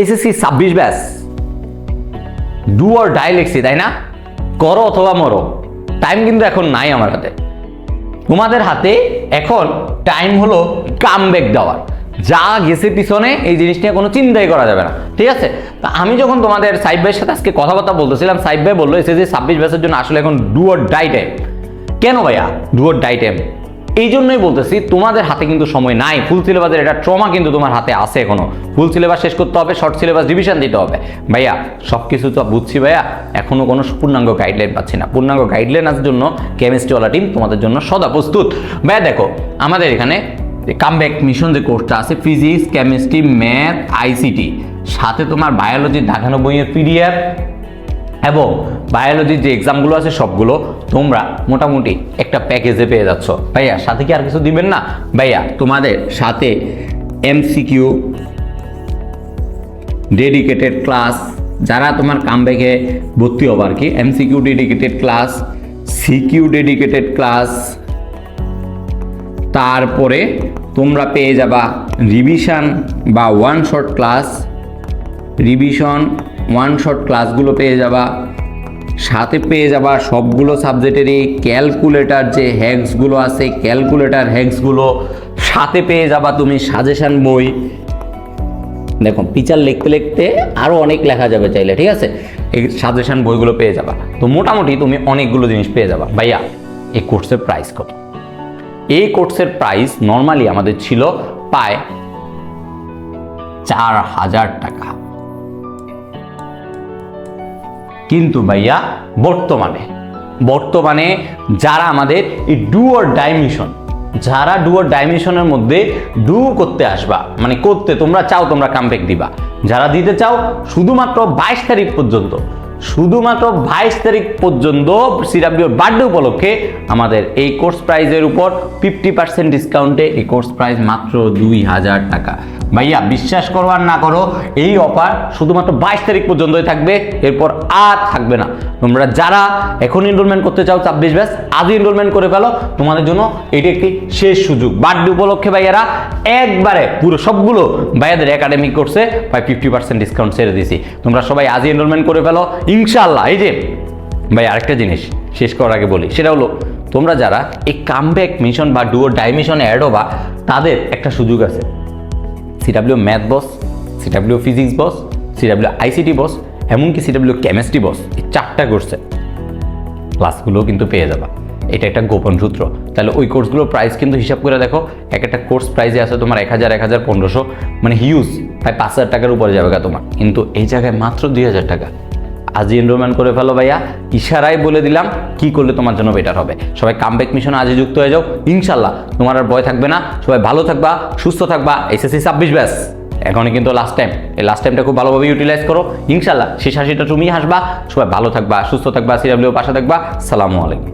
SSC ছাব্বিশ ব্যাস do or die লিখছি, তাই না? করো অথবা মরো। টাইম কিন্তু এখন নাই আমার হাতে। তোমাদের হাতে এখন টাইম হলো কাম ব্যাক দেওয়ার। যা গেছে পিছনে, এই জিনিস নিয়ে কোনো চিন্তাই করা যাবে না। ঠিক আছে? তা আমি যখন তোমাদের সাইব ভাইয়ের সাথে আজকে কথাবার্তা বলতেছিলাম সাইব ভাই বলল, এসএসসি ছাব্বিশ ব্যাসের জন্য আসলে এখন ডু অর ডাই টাইম কেন ভাইয়া? ডু অর ডাই টাইম এই জন্যই বলতেছি, তোমাদের হাতে কিন্তু সময় নাই। ফুল সিলেবাসের এটা ট্রমা কিন্তু তোমার হাতে আছে এখনও। ফুল সিলেবাস শেষ করতে হবে শর্ট সিলেবাস ডিভিশন দিতে হবে। ভাইয়া সব কিছু তো বুঝছি ভাইয়া, এখনও কোনো পূর্ণাঙ্গ গাইডলাইন পাচ্ছি না। পূর্ণাঙ্গ গাইডলাইন আসার জন্য কেমিস্ট্রিওয়ালা টিম তোমাদের জন্য সদা প্রস্তুত। ভাইয়া, দেখো, আমাদের এখানে কামব্যাক মিশন যে কোর্সটা আছে ফিজিক্স কেমিস্ট্রি ম্যাথ আইসিটি সাথে তোমার বায়োলজির দেখানো বইয়ের পিডিএফ এবং বায়োলজির যে এক্সামগুলো আছে সবগুলো তোমরা মোটামুটি একটা প্যাকেজে পেয়ে যাচ্ছ। ভাইয়া, সাথে কি আর কিছু দিবেন না? ভাইয়া, তোমাদের সাথে এমসিকিউ ডেডিকেটেড ক্লাস যারা তোমার কাম কামব্যাকে ভর্তি হব আর কি MCQ dedicated class CQ dedicated class তারপরে তোমরা পেয়ে যাবা রিভিশন বা one shot class revision one shot ক্লাসগুলো পেয়ে যাবা, সাথে পেয়ে যাবা সবগুলো সাবজেক্টেরই ক্যালকুলেটার যে হ্যাক্সগুলো আছে ক্যালকুলেটার হ্যাক্সগুলো সাথে পেয়ে যাবা তুমি সাজেশান বই। দেখো পিচার লিখতে লিখতে আরও অনেক লেখা যাবে চাইলে, ঠিক আছে? এই সাজেশান বইগুলো পেয়ে যাবা। তো মোটামুটি তুমি অনেকগুলো জিনিস পেয়ে যাবা। ভাইয়া, এই কোর্সের প্রাইস কত? এই কোর্সের প্রাইস নর্মালি আমাদের ছিল প্রায় চার হাজার টাকা। কিন্তু ভাইয়া, বর্তমানে বর্তমানে যারা আমাদের এই ডুয়ার ডাইমিশন যারা ডুয়ার ডাইমিশনের মধ্যে ডু করতে আসবা মানে করতে তোমরা চাও তোমরা কামব্যাক দিবা, যারা দিতে চাও শুধুমাত্র বাইশ তারিখ পর্যন্ত শুধুমাত্র বাইশ তারিখ পর্যন্ত সিডাব্লিউর বার্থডে উপলক্ষে আমাদের এই কোর্স প্রাইজের উপর ফিফটি পার্সেন্ট ডিসকাউন্টে এই কোর্স প্রাইস মাত্র দুই হাজার টাকা। ভাইয়া, বিশ্বাস করো আর না করো, এই অফার শুধুমাত্র বাইশ তারিখ পর্যন্তই থাকবে, এরপর আর থাকবে না। তোমরা যারা এখন এনরোলমেন্ট করতে চাও, ছাব্বিশ ব্যাস, আজই এনরোলমেন্ট করে ফেলো। তোমাদের জন্য এটি একটি শেষ সুযোগ। বার্থডে উপলক্ষে ভাইয়ারা একবারে পুরো সবগুলো ভাইয়াদের একাডেমিক কোর্সে প্রায় ফিফটি পার্সেন্ট ডিসকাউন্ট ছেড়ে দিছি তোমরা সবাই আজই এনরোলমেন্ট করে ফেলো। ইনশাল্লাহ এই যে ভাই, আরেকটা জিনিস শেষ করার আগে বলি, সেটা হলো তোমরা যারা এই কামব্যাক মিশন বা ডুয়ো ডাইমিশনে অ্যাড হবা, তাদের একটা সুযোগ আছে। CW math boss CW physics boss CW ICT boss এমনকি সিডাব্লিউ কেমিস্ট্রি বস এই চারটা কোর্সে ক্লাসগুলো কিন্তু পেয়ে যাবা। এটা একটা গোপন সূত্র। তাহলে ওই কোর্সগুলোর প্রাইস কিন্তু হিসাব করে দেখো, এক একটা কোর্স প্রাইসে আছে তোমার এক হাজার এক হাজার পনেরোশো মানে হিউজ প্রায় পাঁচ হাজার টাকার উপরে যাবে তোমার। কিন্তু এই জায়গায় মাত্র দুই হাজার টাকা। আজই এনরোলমেন্ট করে ফেলো ভাইয়া। ইশারায় বলে দিলাম, কি করলে তোমার জন্য বেটার হবে? সবাই কামব্যাক মিশনে আজই যুক্ত হয়ে যাও। ইনশাল্লাহ, তোমার আর ভয় থাকবে না। সবাই ভালো থাকবা, সুস্থ থাকবা। এসএসসি ছাব্বিশ ব্যাস। এখনই কিন্তু লাস্ট টাইম এই লাস্ট টাইমটা খুব ভালোভাবে ইউটিলাইজ করো। ইনশাল্লাহ, শেষ হাসিটা তুমি হাসবা। সবাই ভালো থাকবা, সুস্থ থাকবা সিডাব্লিউ পাশে থাকবা। সালামু আলাইকুম।